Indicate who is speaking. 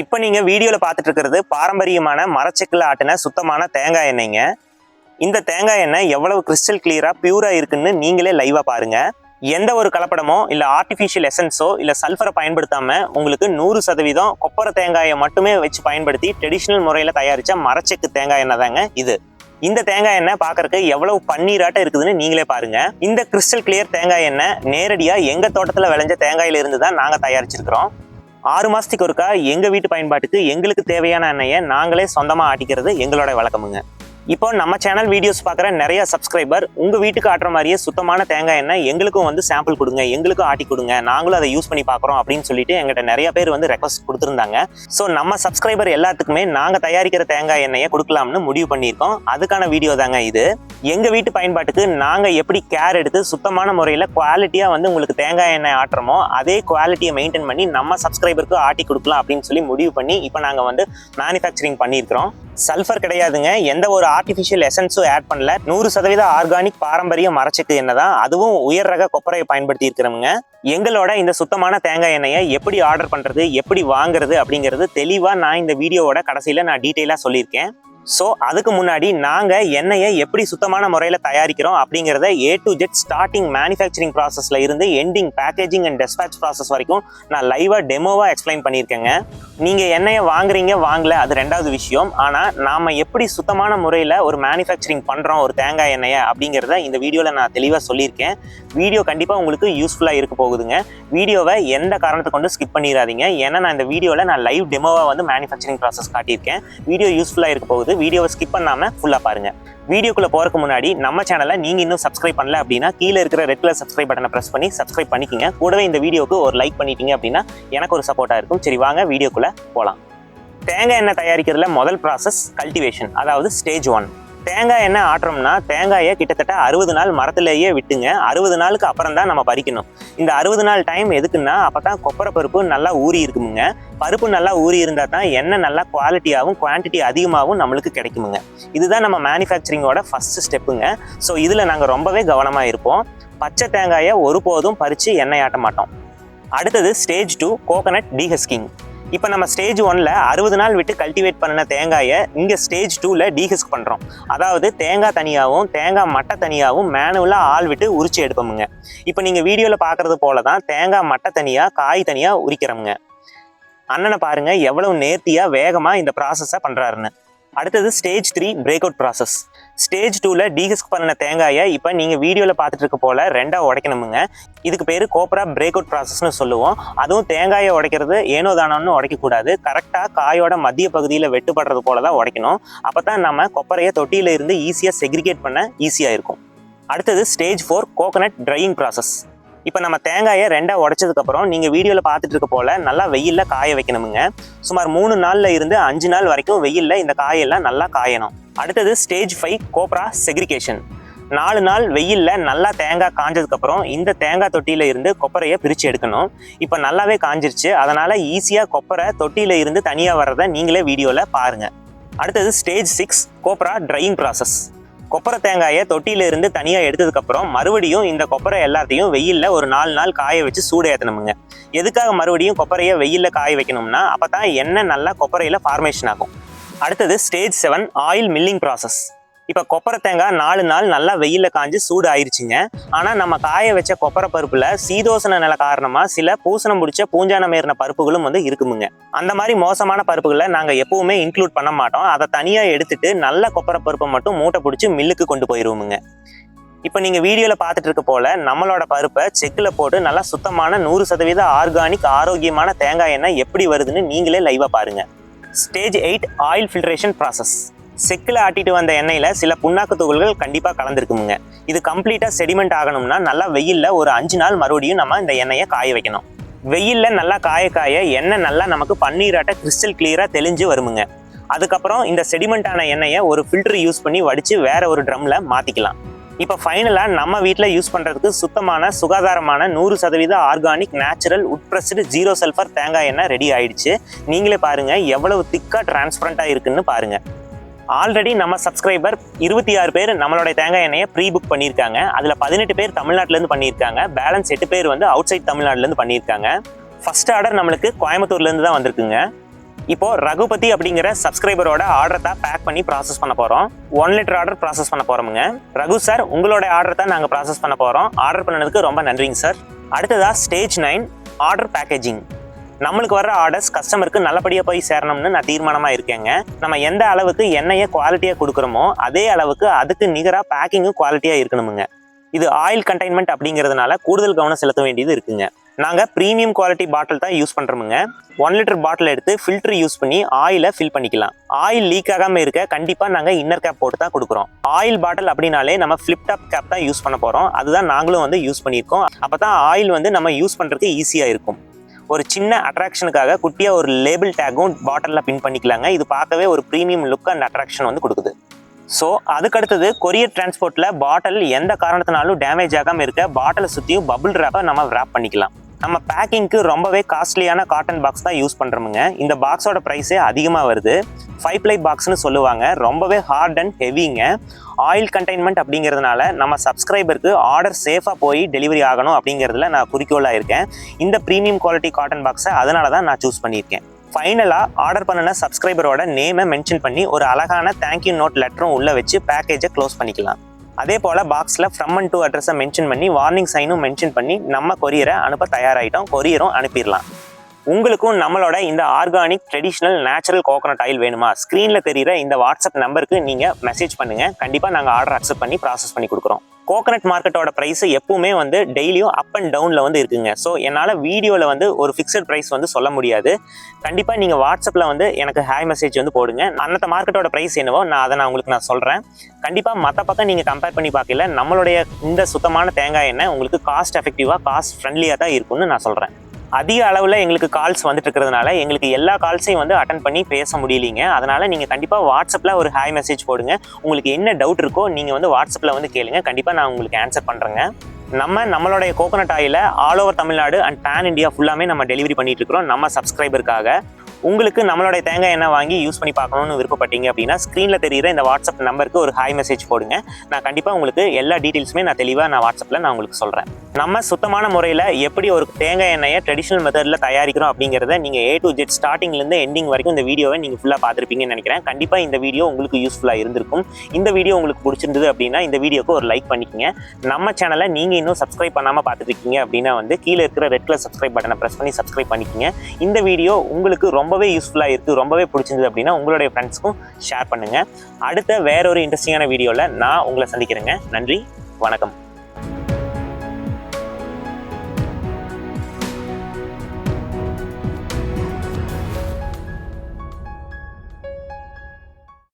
Speaker 1: இப்போ நீங்கள் வீடியோவில் பார்த்துட்டு இருக்கிறது பாரம்பரியமான மரச்செக்கில் ஆட்டின சுத்தமான தேங்காய் எண்ணெய்ங்க. இந்த தேங்காய் எண்ணெய் எவ்வளவு கிறிஸ்டல் கிளியராக பியூராக இருக்குன்னு நீங்களே லைவாக பாருங்கள் எந்த ஒரு கலப்படமோ இல்லை ஆர்டிஃபிஷியல் எசன்ஸோ இல்லை சல்ஃபரை பயன்படுத்தாமல் உங்களுக்கு நூறு சதவீதம் கொப்பரை தேங்காயை மட்டுமே வச்சு பயன்படுத்தி ட்ரெடிஷ்னல் முறையில் தயாரித்த மரச்செக்கு தேங்காய் எண்ணெய் தாங்க இது. இந்த தேங்காய் எண்ணெய் பார்க்கறதுக்கு எவ்வளவு பன்னீராட்டம் இருக்குதுன்னு நீங்களே பாருங்க. இந்த கிறிஸ்டல் கிளியர் தேங்காய் எண்ணெய் நேரடியாக எங்கள் தோட்டத்தில் விளைஞ்ச தேங்காயில இருந்து தான் நாங்கள் தயாரிச்சிருக்கிறோம். ஆறு மாதத்துக்கு ஒருக்கா எங்கள் வீட்டு பயன்பாட்டுக்கு எங்களுக்கு தேவையான எண்ணெயை நாங்களே சொந்தமாக ஆட்டிக்கிறது எங்களோட வழக்கமுங்க. இப்போ நம்ம சேனல் வீடியோஸ் பார்க்குற நிறைய சப்ஸ்கிரைபர் உங்கள் வீட்டுக்கு ஆட்டுற மாதிரியே சுத்தமான தேங்காய் எண்ணெய் எங்களுக்கும் வந்து சாம்பிள் கொடுங்க எங்களுக்கும் ஆட்டி கொடுங்க. நாங்களும் அதை யூஸ் பண்ணி பார்க்குறோம் அப்படின்னு சொல்லிட்டு எங்கிட்ட நிறைய பேர் வந்து ரெக்வஸ்ட் கொடுத்துருந்தாங்க. ஸோ நம்ம சப்ஸ்கிரைபர் எல்லாத்துக்குமே நாங்கள் தயாரிக்கிற தேங்காய் எண்ணெயை கொடுக்கலாம்னு முடிவு பண்ணியிருக்கோம். அதுக்கான வீடியோ தாங்க இது. எங்கள் வீட்டு பயன்பாட்டுக்கு நாங்கள் எப்படி கேர் எடுத்து சுத்தமான முறையில் குவாலிட்டியாக வந்து உங்களுக்கு தேங்காய் எண்ணெய் ஆட்டுறோமோ அதே குவாலிட்டியை மெயின்டைன் பண்ணி நம்ம சப்ஸ்கிரைபருக்கு ஆட்டி கொடுக்கலாம் அப்படின்னு சொல்லி முடிவு பண்ணி இப்போ நாங்கள் வந்து மேனுஃபேக்சரிங் பண்ணியிருக்கிறோம். சல்ஃபர் கிடையாதுங்க. எந்த ஒரு ஆர்டிஃபிஷியல் எசன்ஸும் ஆட் பண்ணல. நூறு சதவீத ஆர்கானிக் பாரம்பரிய மரச்செக்கு எண்ணெய் தான் அதுவும் உயர் ரக கொப்பரையை பயன்படுத்தி இருக்கிறவங்க. எங்களோட இந்த சுத்தமான தேங்காய் எண்ணெயை எப்படி ஆர்டர் பண்றது எப்படி வாங்குறது அப்படிங்கிறது தெளிவா நான் இந்த வீடியோவோட கடைசியில நான் டீட்டெயிலாக சொல்லியிருக்கேன். ஸோ அதுக்கு முன்னாடி நாங்கள் எண்ணெயை எப்படி சுத்தமான முறையில் தயாரிக்கிறோம் அப்படிங்கிறத A to Z starting manufacturing ப்ராசஸில் இருந்து ending packaging and despatch process வரைக்கும் நான் லைவாக டெமோவாக எக்ஸ்பிளைன் பண்ணியிருக்கேங்க. நீங்கள் எண்ணெயை வாங்குறீங்க வாங்கல அது ரெண்டாவது விஷயம். ஆனால் நாம் எப்படி சுத்தமான முறையில் ஒரு மேனுஃபேக்சரிங் பண்ணுறோம் ஒரு தேங்காய் எண்ணெயை அப்படிங்கிறத இந்த வீடியோவில் நான் தெளிவாக சொல்லியிருக்கேன். வீடியோ கண்டிப்பாக உங்களுக்கு யூஸ்ஃபுல்லாக இருக்க போகுதுங்க. வீடியோவை எந்த காரணத்தை கொண்டு ஸ்கிப் பண்ணிடாதீங்க. ஏன்னா நான் இந்த வீடியோவில் நான் லைவ் டெமோவாக வந்து மேனுஃபேக்சரிங் ப்ராசஸ் காட்டியிருக்கேன். வீடியோ யூஸ்ஃபுல்லாக இருக்க போகுது. வீடியோவை ஸ்கிப் பண்ணாமல் ஃபுல்லாக பாருங்கள் வீடியோக்குள்ள போகிறதுக்கு முன்னாடி நம்ம சேனலை நீங்கள் இன்னும் சப்ஸ்கிரைப் பண்ணல அப்படின்னா கீழே இருக்கிற ரெட் கலர் சப்ஸ்கிரைப் பட்டனை பிரஸ் பண்ணி சப்ஸ்கிரைப் பண்ணிக்கங்க. கூடவே இந்த வீடியோக்கு ஒரு லைக் பண்ணிட்டீங்க அப்படின்னா எனக்கு ஒரு சப்போர்ட்டாக இருக்கும். சரி வாங்க வீடியோக்குள்ளே போகலாம் தேங்காய் எண்ணெய் தயாரிக்கிறதுல முதல் ப்ராசஸ் கல்டிவேஷன் அதாவது ஸ்டேஜ் ஒன் தேங்காய் எண்ணெய் ஆட்டுறோம்னா தேங்காயை கிட்டத்தட்ட அறுபது நாள் மரத்திலேயே விட்டுங்க. அறுபது நாளுக்கு அப்புறம் தான் நம்ம பறிக்கணும். இந்த அறுபது நாள் டைம் எதுக்குன்னா அப்போ தான் கொப்பரை பருப்பு நல்லா ஊறி இருக்குமுங்க. பருப்பு நல்லா ஊறி இருந்தால் தான் எண்ணெய் நல்லா குவாலிட்டியாகவும் குவான்டிட்டி அதிகமாகவும் நம்மளுக்கு கிடைக்குமுங்க. இதுதான் நம்ம மேனுஃபேக்சரிங்கோட ஃபர்ஸ்ட் ஸ்டெப்புங்க ஸோ இதில் நாங்கள் ரொம்பவே கவனமாக இருப்போம். பச்சை தேங்காயை ஒருபோதும் பறித்து எண்ணெய் ஆட்ட மாட்டோம். அடுத்தது ஸ்டேஜ் டூ கோகனட் டீஹஸ்கிங் இப்போ நம்ம ஸ்டேஜ் ஒன்ல அறுபது நாள் விட்டு கல்டிவேட் பண்ணின தேங்காயை இங்கே ஸ்டேஜ் டூவில் டீஹிஸ்க் பண்ணுறோம் அதாவது தேங்காய் தனியாகவும் தேங்காய் மட்டை தனியாகவும் மேனுவலாக ஆள் விட்டு உரிச்சு எடுப்போமுங்க. இப்போ நீங்கள் வீடியோவில் பார்க்குறது போல தான் தேங்காய் மட்டை தனியாக காய் தனியாக உரிக்கிறோமுங்க. அண்ணனை பாருங்கள் எவ்வளவு நேர்த்தியாக வேகமாக இந்த ப்ராசஸை பண்ணுறாருன்னு அடுத்தது stage three break out process stage டூவில் டீஹஸ்க் பண்ணின தேங்காயை இப்போ நீங்கள் வீடியோவில் பார்த்துட்டு இருக்க போல ரெண்டாக உடைக்கணுமுங்க. இதுக்கு பேர் கோப்பரா பிரேக் அவுட் ப்ராசஸ்னு சொல்லுவோம். அதுவும் தேங்காயை உடைக்கிறது ஏனோ தானோன்னு உடைக்கக்கூடாது. கரெக்டாக காயோட மத்திய பகுதியில் வெட்டுப்படுறது போல தான் உடைக்கணும். அப்போ தான் நம்ம கொப்பரையை தொட்டியில் இருந்து ஈஸியாக செக்ரிகேட் பண்ண ஈஸியாக இருக்கும். அடுத்தது stage four coconut drying process இப்போ நம்ம தேங்காயை ரெண்டாக உடச்சதுக்கப்புறம் நீங்கள் வீடியோவில் பார்த்துட்டு இருக்க போல நல்லா வெயிலில் காய வைக்கணுமுங்க. சுமார் மூணு நாளில் இருந்து அஞ்சு நாள் வரைக்கும் வெயிலில் இந்த காயெல்லாம் நல்லா காயணும். அடுத்தது ஸ்டேஜ் ஃபைவ் கோப்ரா செக்ரிகேஷன் நாலு நாள் வெயிலில் நல்லா தேங்காய் காஞ்சதுக்கப்புறம் இந்த தேங்காய் தொட்டியில் இருந்து கொப்பரையை பிரித்து எடுக்கணும். இப்போ நல்லாவே காஞ்சிருச்சு. அதனால் ஈஸியாக கொப்பரை தொட்டியில் இருந்து தனியாக வர்றதை நீங்களே வீடியோவில் பாருங்கள் அடுத்தது stage six copra drying process கொப்பரை தேங்காயை தொட்டியிலிருந்து தனியாக எடுத்ததுக்கப்புறம் மறுபடியும் இந்த கொப்பரை எல்லாத்தையும் வெயிலில் ஒரு நாலு நாள் காய வச்சு சூடு ஏற்றணுமுங்க எதுக்காக மறுபடியும் கொப்பரையை வெயிலில் காய வைக்கணும்னா அப்போ தான் எண்ணெய் நல்லா கொப்பரையில் ஃபார்மேஷன் ஆகும். அடுத்தது stage seven oil milling process இப்போ கொப்பரை தேங்காய் நாலு நாள் நல்லா வெயிலில் காஞ்சி சூடு ஆயிருச்சுங்க ஆனால் நம்ம காய வச்ச கொப்பரை பருப்பில் சீதோசன நிலை காரணமாக சில பூசணம் பிடிச்ச பூஞ்சான மேறின பருப்புகளும் வந்து இருக்குமுங்க. அந்த மாதிரி மோசமான பருப்புகளை நாங்கள் எப்பவுமே இன்க்ளூட் பண்ண மாட்டோம். அதை தனியாக எடுத்துட்டு நல்ல கொப்பரை பருப்பை மட்டும் மூட்டை பிடிச்சி மில்லுக்கு கொண்டு போயிடுவோமுங்க இப்போ நீங்கள் வீடியோவில் பார்த்துட்டு இருக்க போல நம்மளோட பருப்பை செக்கில் போட்டு நல்லா சுத்தமான நூறு சதவீத ஆர்கானிக் ஆரோக்கியமான தேங்காய் எண்ணெய் எப்படி வருதுன்னு நீங்களே லைவாக பாருங்க. Stage eight oil filtration process செக்கில் ஆட்டிட்டு வந்த எண்ணெயில் சில புண்ணாக்கு துகள்கள் கண்டிப்பாக கலந்துருக்குமுங்க. இது கம்ப்ளீட்டாக செடிமெண்ட் ஆகணும்னா நல்லா வெயிலில் ஒரு அஞ்சு நாள் மறுபடியும் நம்ம இந்த எண்ணெயை காய வைக்கணும். வெயிலில் நல்லா காய காய எண்ணெய் நல்லா நமக்கு பன்னீராட்ட கிறிஸ்டல் கிளியராக தெளிஞ்சு வருமுங்க. அதுக்கப்புறம் இந்த செடிமெண்டான எண்ணெயை ஒரு ஃபில்டர் யூஸ் பண்ணி வடித்து வேற ஒரு ட்ரம்மில் மாற்றிக்கலாம் இப்போ ஃபைனலாக நம்ம வீட்டில் யூஸ் பண்ணுறதுக்கு சுத்தமான சுகாதாரமான நூறு சதவீத organic natural wood pressed zero sulphur தேங்காய் எண்ணெய் ரெடி ஆயிடுச்சு. நீங்களே பாருங்கள் எவ்வளவு திக்காக டிரான்ஸ்பரண்ட்டாக இருக்குன்னு பாருங்கள் ஆல்ரெடி நம்ம சப்ஸ்கிரைபர் இருபத்தி ஆறு பேர் நம்மளோட தேங்காய் எண்ணெயை ப்ரீ புக் பண்ணியிருக்காங்க. அதில் பதினெட்டு பேர் தமிழ்நாட்டிலேருந்து பண்ணியிருக்காங்க. பேலன்ஸ் எட்டு பேர் வந்து அவுட் சைட் தமிழ்நாட்டிலேருந்து பண்ணியிருக்காங்க. ஃபர்ஸ்ட் ஆர்டர் நம்மளுக்கு கோயம்புத்தூர்லேருந்து தான் வந்திருக்குங்க. இப்போ ரகுபதி அப்படிங்கிற சப்ஸ்கிரைபரோட ஆர்டர் தான் பேக் பண்ணி ப்ராசஸ் பண்ண போகிறோம் ஒன் லிட்டர் ஆர்டர் ப்ராசஸ் பண்ண போகிறோமுங்க ரகு சார் உங்களோட ஆர்டர் தான் நாங்கள் ப்ராசஸ் பண்ண போகிறோம் ஆர்டர் பண்ணதுக்கு ரொம்ப நன்றிங்க சார் அடுத்ததா ஸ்டேஜ் நைன் ஆர்டர் பேக்கேஜிங் நம்மளுக்கு வர ஆர்டர்ஸ் கஸ்டமருக்கு நல்லபடியாக போய் சேரணும்னு நான் தீர்மானமாக இருக்கேங்க. நம்ம எந்த அளவுக்கு எண்ணெயை குவாலிட்டியாக கொடுக்குறோமோ அதே அளவுக்கு அதுக்கு நிகராக பேக்கிங்கும் குவாலிட்டியாக இருக்கணுமுங்க. இது ஆயில் கண்டைன்மெண்ட் அப்படிங்கிறதுனால கூடுதல் கவனம் செலுத்த வேண்டியது இருக்குங்க. நாங்கள் ப்ரீமியம் குவாலிட்டி பாட்டில் தான் யூஸ் பண்ணுறோமுங்க ஒன் லிட்டர் பாட்டில் எடுத்து ஃபில்டர் யூஸ் பண்ணி ஆயிலை ஃபில் பண்ணிக்கலாம். ஆயில் லீக் ஆகாமல் இருக்க கண்டிப்பாக நாங்கள் இன்னர் கேப் போட்டு தான் கொடுக்குறோம். ஆயில் பாட்டில் அப்படின்னாலே நம்ம ஃப்ளிப் டாப் கேப் தான் யூஸ் பண்ண போகிறோம் அதுதான் நாங்களும் வந்து யூஸ் பண்ணியிருக்கோம். அப்போ தான் ஆயில் வந்து நம்ம யூஸ் பண்ணுறதுக்கு ஈஸியாக இருக்கும். ஒரு சின்ன அட்ராக்ஷனுக்காக குட்டியாக ஒரு லேபிள் டேக்கும் பாட்டிலில் பின் பண்ணிக்கலாங்க. இது பார்க்கவே ஒரு ப்ரீமியம் லுக் அண்ட் அட்ராக்ஷன் வந்து கொடுக்குது. ஸோ அதுக்கடுத்தது கொரியர் டிரான்ஸ்போர்ட்டில் பாட்டில் எந்த காரணத்தினாலும் டேமேஜ் ஆகாமல் இருக்க பாட்டிலை சுற்றியும் பபுள் ரேப்பை நம்ம ரேப் பண்ணிக்கலாம். நம்ம பேக்கிங்க்கு ரொம்பவே காஸ்ட்லியான காட்டன் பாக்ஸ் தான் யூஸ் பண்ணுறோமுங்க இந்த பாக்ஸோட ப்ரைஸே அதிகமாக வருது. ஃபைவ் ப்ளை பாக்ஸ்னு சொல்லுவாங்க. ரொம்பவே ஹார்ட் அண்ட் ஹெவிங்க ஆயில் கண்டெய்ன்மெண்ட் அப்படிங்கிறதுனால நம்ம சப்ஸ்கிரைபருக்கு ஆர்டர் சேஃபாக போய் டெலிவரி ஆகணும் அப்படிங்கிறதுல நான் குறிக்கோளாக இருக்கேன். இந்த ப்ரீமியம் குவாலிட்டி காட்டன் பாக்ஸை அதனால தான் நான் சூஸ் பண்ணியிருக்கேன். ஃபைனலாக ஆர்டர் பண்ணின சப்ஸ்கிரைபரோட நேமை மென்ஷன் பண்ணி ஒரு அழகான தேங்க்யூ நோட் லெட்டரும் உள்ளே வச்சு பேக்கேஜை க்ளோஸ் பண்ணிக்கலாம். அதே போல் பாக்ஸில் ஃப்ரம் அண்ட் டூ அட்ரஸை மென்ஷன் பண்ணி வார்னிங் சைனும் மென்ஷன் பண்ணி நம்ம கொரியரை அனுப்ப தயாராகிட்டோம் கொரியரும் அனுப்பிடலாம். உங்களுக்கும் நம்மளோட இந்த organic traditional natural coconut oil வேணுமா? ஸ்க்ரீனில் தெரியிற இந்த வாட்ஸ்அப் நம்பருக்கு நீங்கள் மெசேஜ் பண்ணுங்கள் கண்டிப்பாக நாங்கள் ஆர்டர் அக்செப்ட் பண்ணி ப்ராசஸ் பண்ணி கொடுக்குறோம். கோகனட் மார்க்கெட்டோட ப்ரைஸ் எப்பவுமே வந்து டெய்லியும் அப் அண்ட் டவுனில் வந்து இருக்குங்க. ஸோ என்னால் வீடியோவில் வந்து ஒரு ஃபிக்ஸட் ப்ரைஸ் வந்து சொல்ல முடியாது. கண்டிப்பாக நீங்கள் வாட்ஸ்அப்பில் வந்து எனக்கு ஹாய் மெசேஜ் வந்து போடுங்க. அன்னத்த மார்க்கெட்டோட ப்ரைஸ் என்னவோ நான் அதை நான் உங்களுக்கு நான் சொல்கிறேன் கண்டிப்பாக மற்ற பக்கம் நீங்கள் கம்பேர் பண்ணி பார்க்கல நம்மளுடைய இந்த சுத்தமான தேங்காய் எண்ணெய் உங்களுக்கு காஸ்ட் எஃபெக்டிவாக காஸ்ட் ஃப்ரெண்ட்லியாக தான் இருக்கும்னு நான் சொல்கிறேன் அதிக அளவில் எங்களுக்கு கால்ஸ் வந்துட்டு இருக்கிறதுனால எங்களுக்கு எல்லா கால்ஸையும் வந்து அட்டன் பண்ணி பேச முடியலிங்க. அதனால நீங்கள் கண்டிப்பாக வாட்ஸ்அப்பில் ஒரு ஹாய் மெசேஜ் போடுங்க. உங்களுக்கு என்ன டவுட் இருக்கோ நீங்கள் வந்து வாட்ஸ்அப்பில் வந்து கேளுங்க. கண்டிப்பாக நான் உங்களுக்கு ஆன்சர் பண்ணுறேங்க நம்ம நம்மளுடைய கோகோனட் ஆயில all over Tamil Nadu and pan India ஃபுல்லாமே நம்ம டெலிவரி பண்ணிட்டு இருக்கிறோம். நம்ம சப்ஸ்கிரைபருக்காக உங்களுக்கு நம்மளுடைய தேங்காய் எண்ணெய் வாங்கி யூஸ் பண்ணி பார்க்கணும்னு விருப்பப்பட்டீங்க அப்படின்னா ஸ்க்ரீனில் தெரிகிற இந்த வாட்ஸ்அப் நம்பருக்கு ஒரு ஹாய் மெசேஜ் போடுங்க. நான் கண்டிப்பாக உங்களுக்கு எல்லா டீட்டெயில்ஸுமே நான் தெளிவாக நான் வாட்ஸ்அப்பில் நான் உங்களுக்கு சொல்கிறேன் நம்ம சுத்தமான முறையில் எப்படி ஒரு தேங்காய் எண்ணெயை ட்ரெடிஷ்னல் மெத்தடில் தயாரிக்கிறோம் அப்படிங்கிறத நீங்கள் ஏ டு ஜெட் ஸ்டார்டிங்லேருந்து எண்டிங் வரைக்கும் இந்த வீடியோவை நீங்கள் ஃபுல்லாக பார்த்துருப்பீங்கன்னு நினைக்கிறேன். கண்டிப்பாக இந்த வீடியோ உங்களுக்கு யூஸ்ஃபுல்லாக இருந்திருக்கும். இந்த வீடியோ உங்களுக்கு பிடிச்சிருந்தது அப்படின்னா இந்த வீடியோக்கு ஒரு லைக் பண்ணிக்கங்க. நம்ம சேனலை நீங்கள் இன்னும் சப்ஸ்கிரைப் பண்ணாமல் பார்த்துட்டு இருக்கீங்க அப்படின்னா வந்து கீழே இருக்கிற ரெட் கலர் சப்ஸ்கிரைப் பட்டனை ப்ரெஸ் பண்ணி சப்ஸ்கிரைப் பண்ணிக்கங்க. இந்த வீடியோ உங்களுக்கு ரொம்ப ரொம்பவே யூஸ்ஃபுல்லாக இருக்குது ரொம்பவே பிடிச்சிருந்தது அப்படின்னா உங்களுடைய ஃப்ரெண்ட்ஸ்க்கும் ஷேர் பண்ணுங்கள் அடுத்த வேற ஒரு இன்ட்ரெஸ்டிங்கான வீடியோவில் நான் உங்களை சந்திக்கிறேங்க. நன்றி வணக்கம்.